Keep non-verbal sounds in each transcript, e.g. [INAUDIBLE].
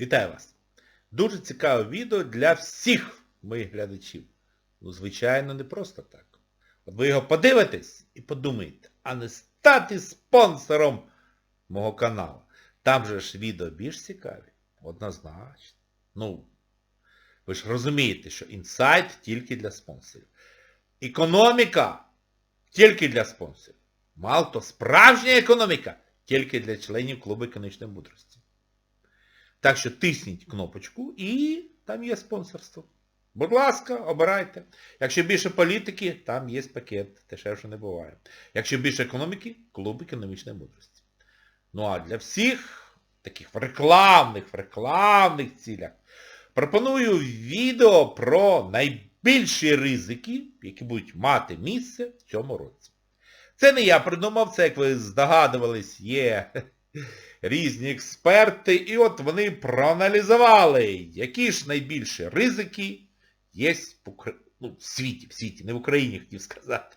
Вітаю вас! Дуже цікаве відео для всіх моїх глядачів. Ну, звичайно, не просто так. От ви його подивитесь і подумаєте, а не стати спонсором мого каналу. Там же ж відео більш цікаві. Однозначно. Ну, ви ж розумієте, що інсайт тільки для спонсорів. Економіка тільки для спонсорів. Мало то справжня економіка тільки для членів клубу економічної мудрості. Так що тисніть кнопочку і там є спонсорство. Будь ласка, обирайте. Якщо більше політики, там є пакет, дешевше не буває. Якщо більше економіки, клуб економічної мудрості. Ну а для всіх таких в рекламних, в рекламних цілях пропоную відео про найбільші ризики, які будуть мати місце в цьому році. Це не я придумав, це, як ви здогадувались, є різні експерти, і от вони проаналізували, які ж найбільші ризики є в, Укра... ну, в світі, в світі, не в Україні, хотів сказати.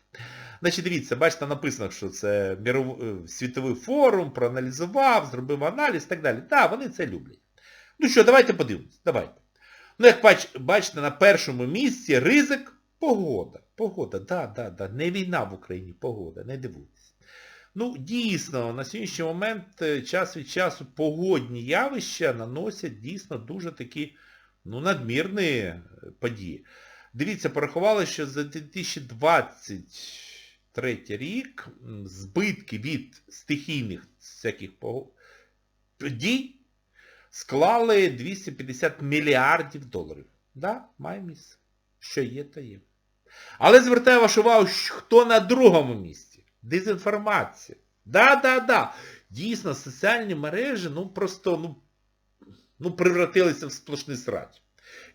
Значить, дивіться, бачите, написано, що це міров... е, світовий форум, проаналізував, зробив аналіз і так далі. Так, вони це люблять. Ну що, давайте подивимось, давайте. Ну, як бач... бачите, на першому місці ризик погода. Погода, да, да, да. Не війна в Україні, погода, не дивуйтесь. Ну, дійсно, на сьогоднішній момент е, час від часу погодні явища наносять дійсно дуже такі ну, надмірні е, події. Дивіться, порахували, що за 2023 рік збитки від стихійних всяких подій склали 250 мільярдів доларів. Да, має місце. Що є, то є. Але звертаю вашу увагу, хто на другому місці? Дезінформація. Да-да-да. Дійсно, соціальні мережі, ну просто, ну, ну превратилися в сплошний срач.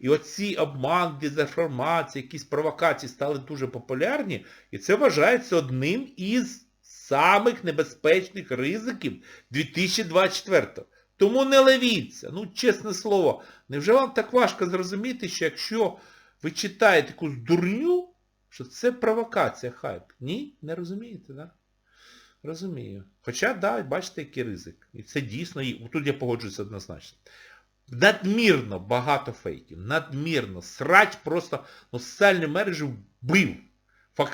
І оці обман, дезінформація, якісь провокації стали дуже популярні, і це вважається одним із самих небезпечних ризиків 2024-го. Тому не левіться. Ну, чесне слово, невже вам так важко зрозуміти, що якщо ви читаєте якусь дурню, що це провокація, хайп? Ні? Не розумієте, да? Розумію. Хоча, да, бачите, який ризик. І це дійсно, і тут я погоджуюся однозначно. Надмірно багато фейків. Надмірно. Срач просто, ну, соціальні мережі вбив.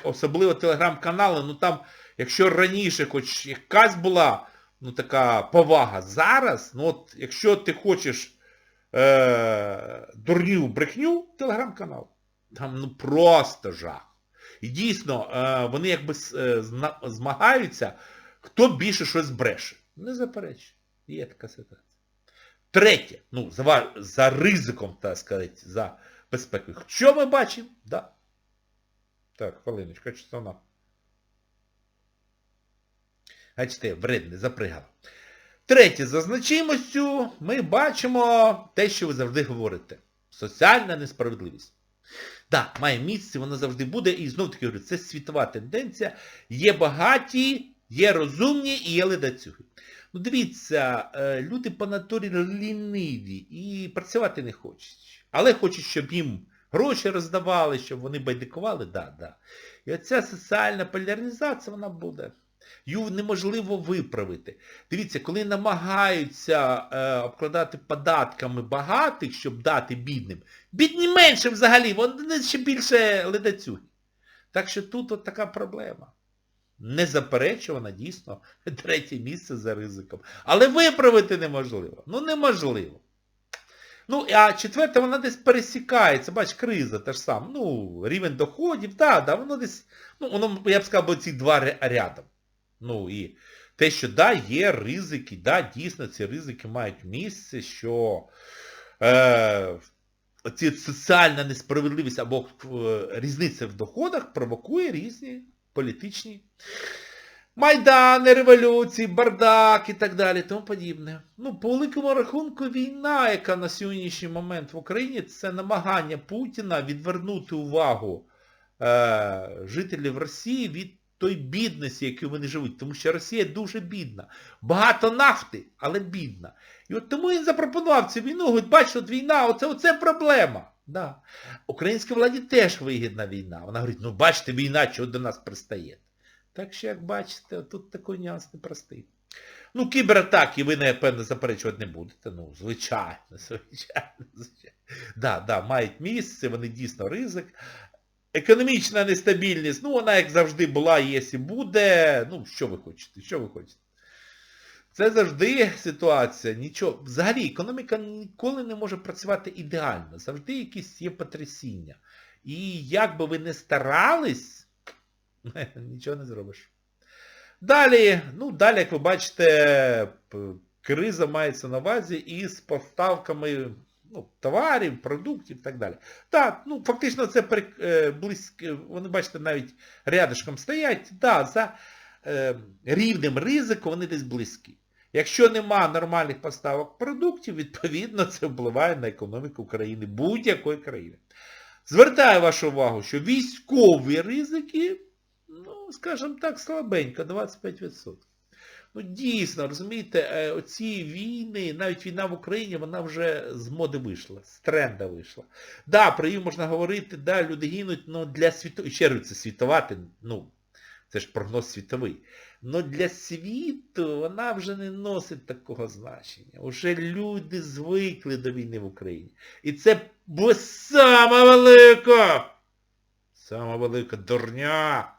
Особливо телеграм-канали, ну там, якщо раніше хоч якась була, ну така повага, зараз, ну от, якщо ти хочеш е, дурню брехню, телеграм-канал. Там ну просто жах. І дійсно, е, вони якби е, змагаються, хто більше щось бреше. Не заперечую. Є така ситуація. Третє, ну, за, за ризиком, так сказати, за безпекою. Що ми бачимо? Да. Так, хвилиночка, що вона? Бачите, вредне, запригала. Третє, за значимостю ми бачимо те, що ви завжди говорите. Соціальна несправедливість. Так, має місце, вона завжди буде. І знов таки говорю, це світова тенденція. Є багаті, є розумні і є ледацюги. Ну дивіться, е, люди по натурі ліниві і працювати не хочуть. Але хочуть, щоб їм гроші роздавали, щоб вони байдикували, да, да. І оця соціальна поляризація, вона буде. Її неможливо виправити. Дивіться, коли намагаються е, обкладати податками багатих, щоб дати бідним, бідні менше взагалі, вони ще більше ледацюги. Так що тут от така проблема. Незаперечувана, дійсно, [LAUGHS] третє місце за ризиком. Але виправити неможливо. Ну неможливо. Ну, а четверте, вона десь пересікається, бач, криза та ж сама. Ну, рівень доходів, так, да, воно десь, ну, воно, я б сказав, ці два рядом. Ну і те, що да, є ризики, да, дійсно ці ризики мають місце, що е, ці соціальна несправедливість або е, різниця в доходах провокує різні політичні майдани, революції, бардак і так далі, тому подібне. Ну, по великому рахунку, війна, яка на сьогоднішній момент в Україні, це намагання Путіна відвернути увагу е, жителів Росії від той бідності, якою вони живуть. Тому що Росія дуже бідна. Багато нафти, але бідна. І от тому він запропонував цю війну. Говорить, бачите, от війна, оце, оце проблема. Да. Українській владі теж вигідна війна. Вона говорить, ну бачите, війна, чого до нас пристає. Так що, як бачите, тут такий нюанс непростий. Ну, кібератаки ви, напевно, заперечувати не будете. Ну, звичайно, [LAUGHS] звичайно, звичайно. Да, да, мають місце, вони дійсно ризик. Економічна нестабільність, ну вона як завжди була, є і буде. Ну, що ви хочете? Що ви хочете? Це завжди ситуація. Нічого. Взагалі, економіка ніколи не може працювати ідеально. Завжди якісь є потрясіння. І як би ви не старались, [LAUGHS] нічого не зробиш. Далі, ну, далі, як ви бачите, криза мається на увазі із поставками ну, товарів, продуктів і так далі. Так, ну фактично це при, е, близько, вони бачите, навіть рядышком стоять, да, за е, рівнем ризику вони десь близькі. Якщо нема нормальних поставок продуктів, відповідно це впливає на економіку України, будь-якої країни. Звертаю вашу увагу, що військові ризики, ну, скажімо так, слабенько, 25%. Ну дійсно, розумієте, е, оці війни, навіть війна в Україні, вона вже з моди вийшла, з тренда вийшла. Да, про її можна говорити, да, люди гинуть, але для світу, ще раз це світувати, ну, це ж прогноз світовий. Но для світу вона вже не носить такого значення. Уже люди звикли до війни в Україні. І це сама велика, сама велика дурня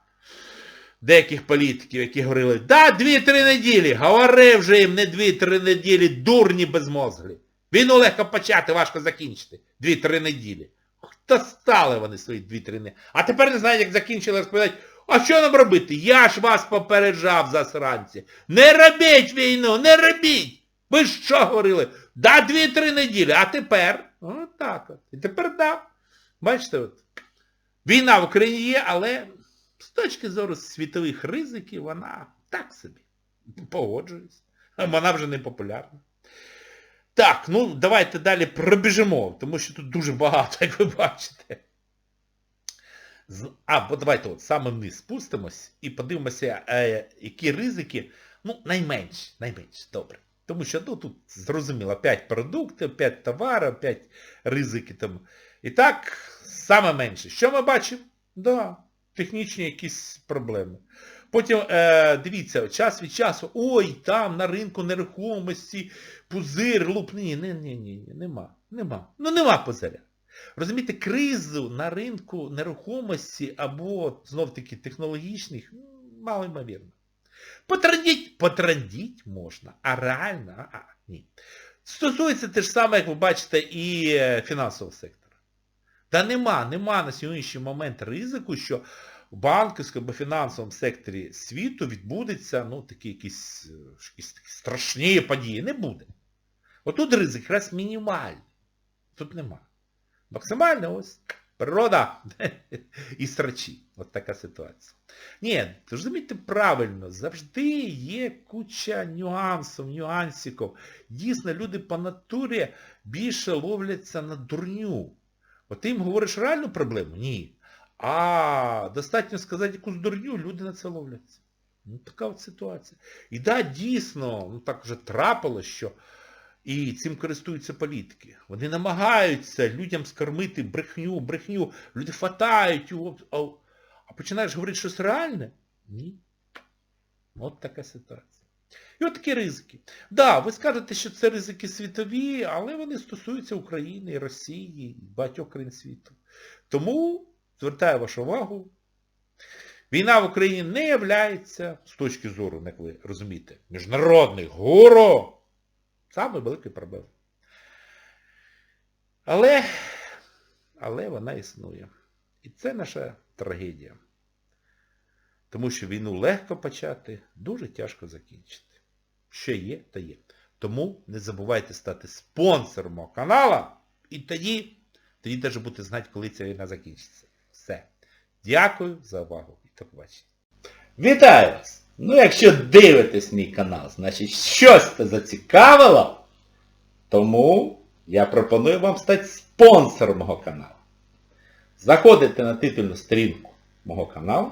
деяких політиків, які говорили, да, дві-три неділі, говори вже їм не дві-три неділі, дурні безмозглі. Війну легко почати, важко закінчити. Дві-три неділі. Хто стали вони свої дві-три неділі? А тепер не знають, як закінчили розповідати, а що нам робити? Я ж вас попереджав, засранці. Не робіть війну, не робіть! Ви що говорили? Да, дві-три неділі, а тепер? От от. І тепер да. Бачите, от. Війна в Україні є, але з точки зору світових ризиків вона так собі. Погоджуюсь. Вона вже не популярна. Так, ну давайте далі пробіжимо, тому що тут дуже багато, як ви бачите. А, бо давайте от саме вниз спустимось і подивимося, е, які ризики, ну, найменші, найменші, добре. Тому що ну, тут зрозуміло, 5 продуктів, 5 товарів, 5 ризики там. І так, саме менше. Що ми бачимо? Да, технічні якісь проблеми. Потім, е, дивіться, час від часу, ой, там на ринку нерухомості, пузир, луп. Ні, ні, ні, ні, нема. Нема. Ну нема пузиря. Розумієте, кризу на ринку нерухомості або, знов-таки, технологічних, мало ймовірно. Потрандіть, потрандіть можна, а реально, а, ні. Стосується те ж саме, як ви бачите, і е, фінансового сектора. Та нема, нема на сьогоднішній момент ризику, що в банківському або фінансовому секторі світу відбудеться, ну, такі якісь, е, якісь страшні події. Не буде. Отут ризик якраз мінімальний. Тут нема. Максимально ось природа [LAUGHS] і срачі. От така ситуація. Ні, розумієте правильно, завжди є куча нюансів, нюансиків. Дійсно, люди по натурі більше ловляться на дурню. От ти їм говориш реальну проблему? Ні. А достатньо сказати якусь дурню, люди на це ловляться. Ну, така от ситуація. І да, дійсно, ну так вже трапилось, що і цим користуються політики. Вони намагаються людям скормити брехню, брехню. Люди фатають його. А починаєш говорити щось реальне? Ні. От така ситуація. І от такі ризики. Так, да, ви скажете, що це ризики світові, але вони стосуються України, Росії, багатьох країн світу. Тому звертаю вашу увагу. Війна в Україні не являється, з точки зору, як ви розумієте, міжнародних гуру, саме великою проблемою. Але, але вона існує. І це наша трагедія. Тому що війну легко почати, дуже тяжко закінчити. Що є, то є. Тому не забувайте стати спонсором мого каналу, і тоді, тоді теж будете знати, коли ця війна закінчиться. Все. Дякую за увагу і до побачення. Вітаю вас! Ну якщо дивитесь мій канал, значить щось це зацікавило, тому я пропоную вам стати спонсором мого каналу. Заходите на титульну сторінку мого каналу,